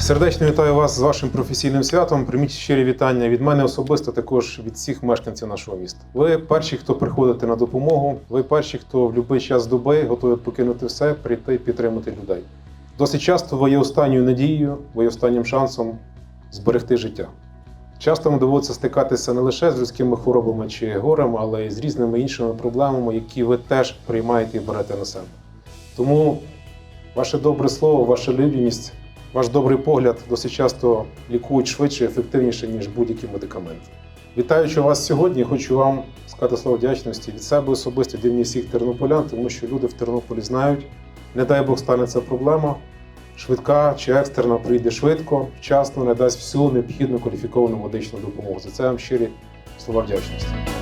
Сердечно вітаю вас з вашим професійним святом. Прийміть щирі вітання від мене особисто, також від всіх мешканців нашого міста. Ви перші, хто приходите на допомогу. Ви перші, хто в будь-який час доби готові покинути все, прийти і підтримати людей. Досить часто ви є останньою надією, ви є останнім шансом зберегти життя. Часто нам доводиться стикатися не лише з людськими хворобами чи горем, але й з різними іншими проблемами, які ви теж приймаєте і берете на себе. Тому ваше добре слово, ваша людяність, ваш добрий погляд досить часто лікують швидше, і ефективніше, ніж будь-які медикаменти. Вітаючи вас сьогодні, хочу вам сказати слово вдячності від себе особисто, від всіх тернополян, тому що люди в Тернополі знають, не дай Бог станеться проблема. Швидка чи екстерна прийде швидко, вчасно надасть всю необхідну кваліфіковану медичну допомогу. За це вам щирі слова вдячності.